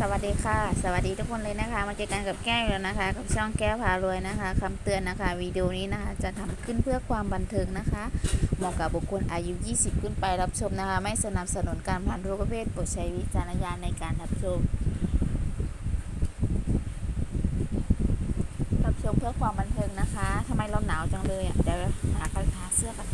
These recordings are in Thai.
สวัสดีค่ะ สวัสดีทุกคนเลยนะคะ มาเจอกันกับแก้วแล้วนะคะ กับช่องแก้วพารวยนะคะคำเตือนนะคะวิดีโอนี้นะคะ จะทำขึ้นเพื่อความบันเทิงนะคะ เหมาะกับบุคคลอายุ 20 ขึ้นไปรับชมนะคะ ไม่สนับสนุนการพนันทุกประเภทโปรดใช้วิจารณญาณในการรับชม รับชมเพื่อความบันเทิงนะคะทำไมเราหนาวจังเลยอะเดี๋ยวหาหาเสื้อกัน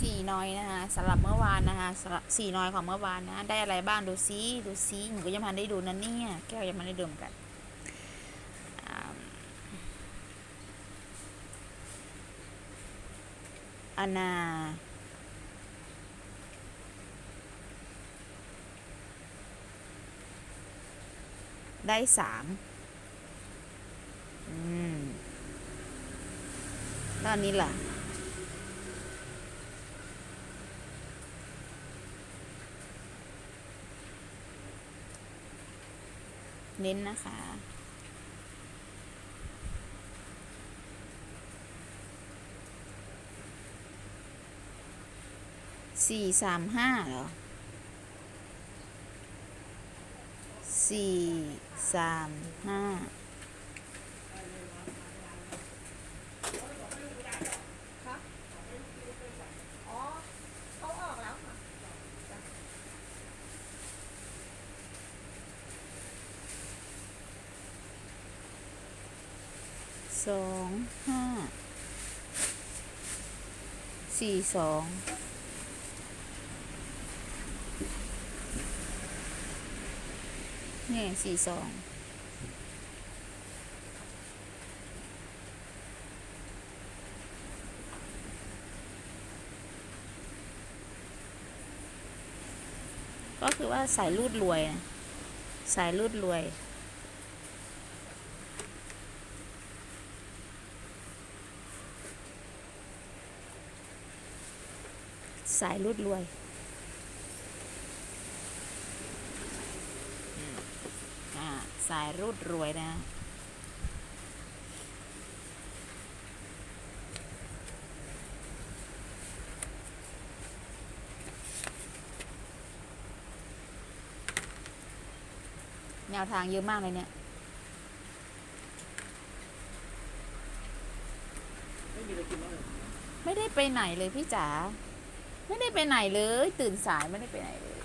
สี่ น้อยนะคะสำหรับเมื่อวานนะคะสำหรับสี่น้อยของเมื่อวานนะได้อะไรบ้างดูซิดูซิหนูก็ยังไมันได้ดูนะเนี่ยแก้วยังไมันได้ดูเหมือนกันอาอานาได้สามอืมแล้วอันนี้ล่ะ เน้นนะคะ สี่สามห้าเหรอสี่สามห้า อ๋อเขาออกแล้วค่ะ สองห้าสี่สองนี่สี่สองก็คือว่าสายรูดรวย สายรูดรวย สายรูดรวยอ่าสายรูดรวยนะ แนวทางเยอะมากเลยเนี่ยไม่มีอะไรกินแล้วเหรอไม่ได้ไปไหนเลยพี่จ๋า ไม่ได้ไปไหนเลย ตื่นสายไม่ได้ไปไหนเลย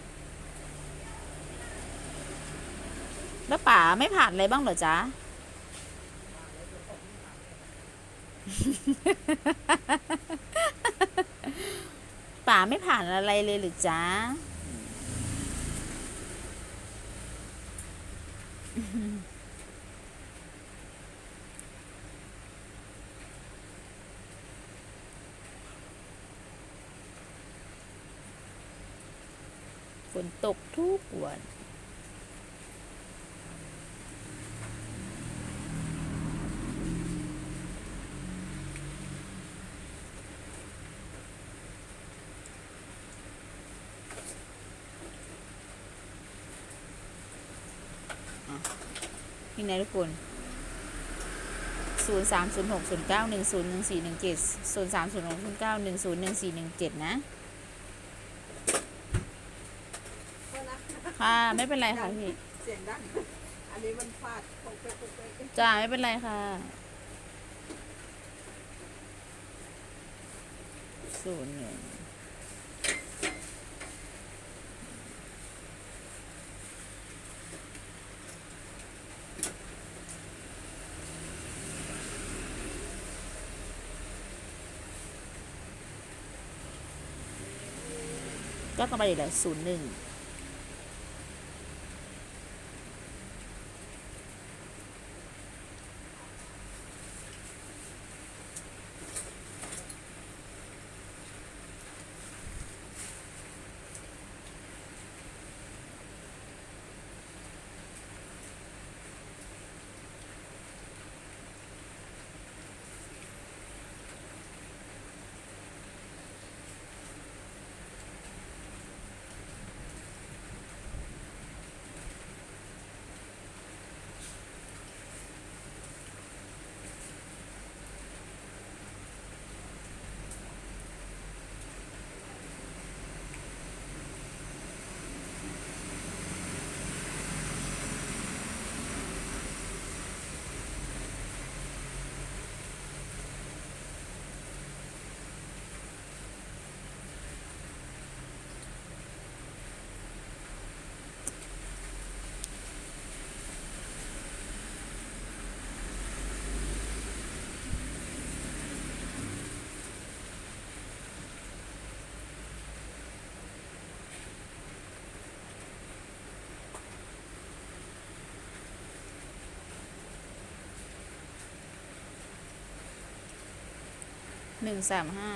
แล้วป๋าไม่ผ่านอะไรบ้างเหรอจ๊ะ ป๋าไม่ผ่านอะไรเลยหรือจ๊ะ ฝน ตกทุกวันอะนี่นะทุกคนศูนย์สามศูนย์หกศูนย์เก้าหนึ่งศูนย์หนึ่งสี่หนึ่งเจ็ดศูนย์สามศูนย์หกศูนย์เก้าหนึ่งศูนย์หนึ่งสี่หนึ่งเจ็ดนะ โทษนะ ค่ะ ไม่เป็นไรค่ะพี่ เสียงดัง อันนี้มันฟาดตกไปตกไปจ้าไม่เป็นไรค่ะ ศูนย์หนึ่งก็ต้องไปอีกแล้วศูนย์หนึ่ง หนึ่งสามห้า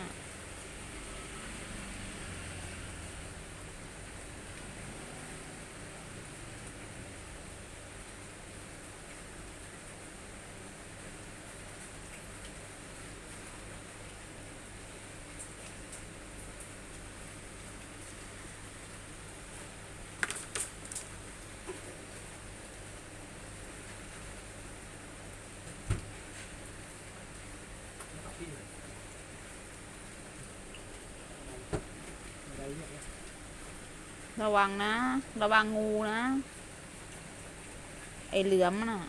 อะไรเนี่ย ระวังนะ ระวังงูนะ ไอเหลือมน่ะ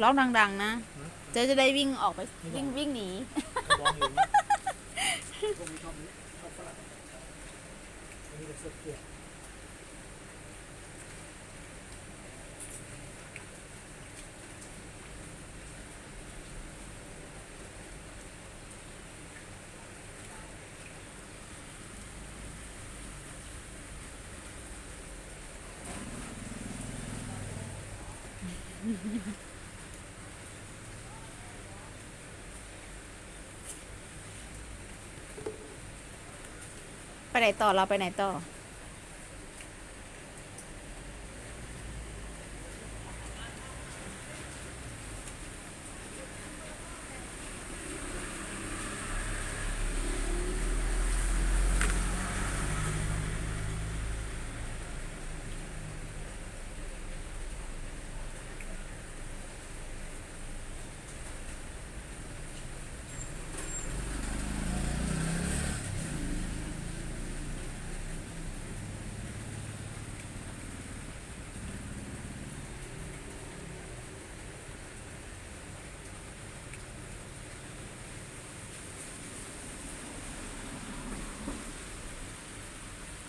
ร้องดัง ๆ นะ เจ๊จะได้วิ่งออกไปวิ่งวิ่งหนีมองอยู่นะพวกนี้ชอบนี้ชอบฝรั่งอันนี้ก็สุดเกลียด ไปไหนต่อเราไปไหนต่อ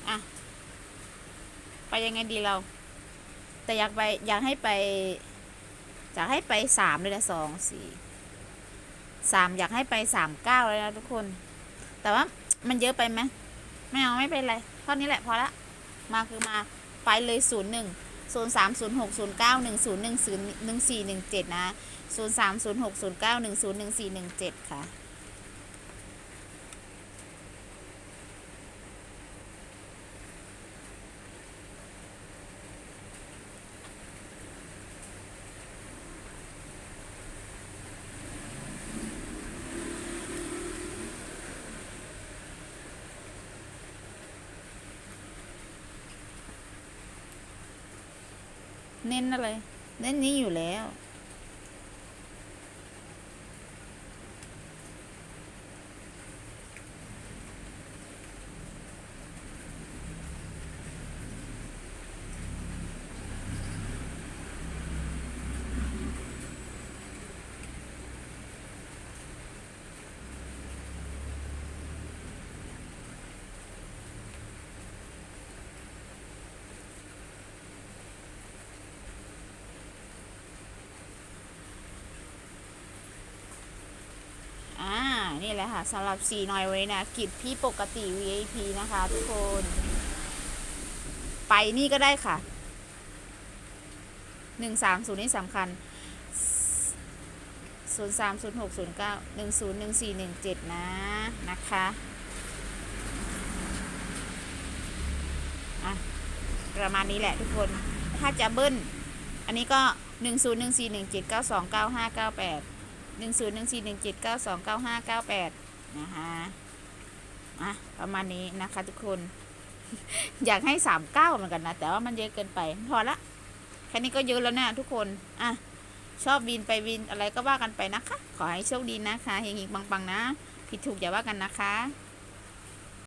อะไปยังไงดีเรา แต่อยากไปอยากให้ไปอยากให้ไปสามเลยนะสองสี่สามอยากให้ไปสามเก้าเลยนะทุกคน แต่ว่ามันเยอะไปไหมไม่เอาไม่เป็นไรเท่านี้แหละพอละมาคือมาไปเลยศูนย์หนึ่งศูนย์สามศูนย์หกศูนย์เก้าหนึ่งศูนย์หนึ่งศูนย์หนึ่งสี่หนึ่งเจ็ดนะศูนย์สามศูนย์หกศูนย์เก้าหนึ่งศูนย์หนึ่งสี่หนึ่งเจ็ดค่ะ เน้นอะไร เน้นนี้อยู่แล้ว อ่า นี่ แหละค่ะสำหรับสีหน้อยไว้นะกิจพี่ปกติ VIP นะคะทุกคน ไปนี่ก็ได้ค่ะหนึ่งสามศูนย์นี่สำคัญศูนย์สามศูนย์หกศูนย์เก้าหนึ่งศูนย์หนึ่งสี่หนึ่งเจ็ดนะนะคะอะประมาณนี้แหละทุกคนถ้าจะเบิ้ลอันนี้ก็หนึ่งศูนย์หนึ่งสี่หนึ่งเจ็ดเก้าสองเก้าห้าเก้าแปด หนึ่งศูนย์หนึ่งสี่หนึ่งเจ็ดเก้าสองเก้าห้าเก้าแปดนะคะอะประมาณนี้นะคะทุกคน อยากให้สามเก้าเหมือนกันนะ แต่ว่ามันเยอะเกินไป พอละแค่นี้ก็เยอะแล้วนะทุกคน อะ ชอบวินไปวินอะไรก็ว่ากันไปนะคะ ขอให้โชคดีนะคะเฮงๆปังๆนะ ผิดถูกอย่าว่ากันนะคะ